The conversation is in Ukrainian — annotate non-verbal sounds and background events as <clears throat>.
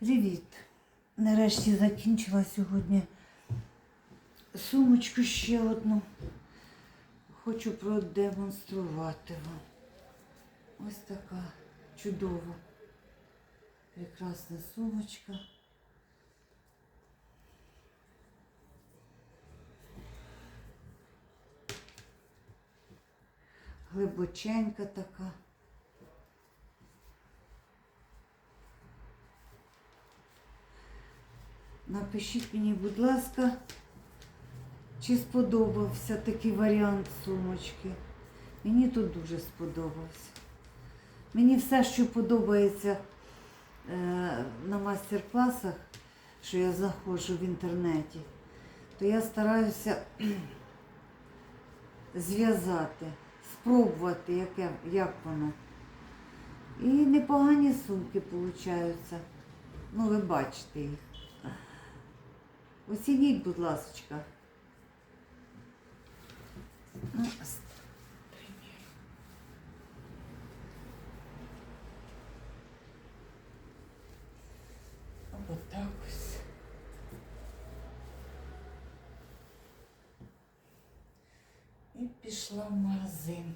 Привіт. Нарешті закінчила сьогодні сумочку ще одну. Хочу продемонструвати вам. Ось така чудова, прекрасна сумочка. Глибоченька така. Напишіть мені, будь ласка, чи сподобався такий варіант сумочки. Мені тут дуже сподобався. Мені все, що подобається е, на майстер-класах, що я знаходжу в інтернеті, то я стараюся <clears throat> зв'язати, спробувати, яке, як воно. І непогані сумки получаються. Ну, ви бачите їх. Оцініть, будь ласка. Ну, с- Вот так ось. І пішла в магазин.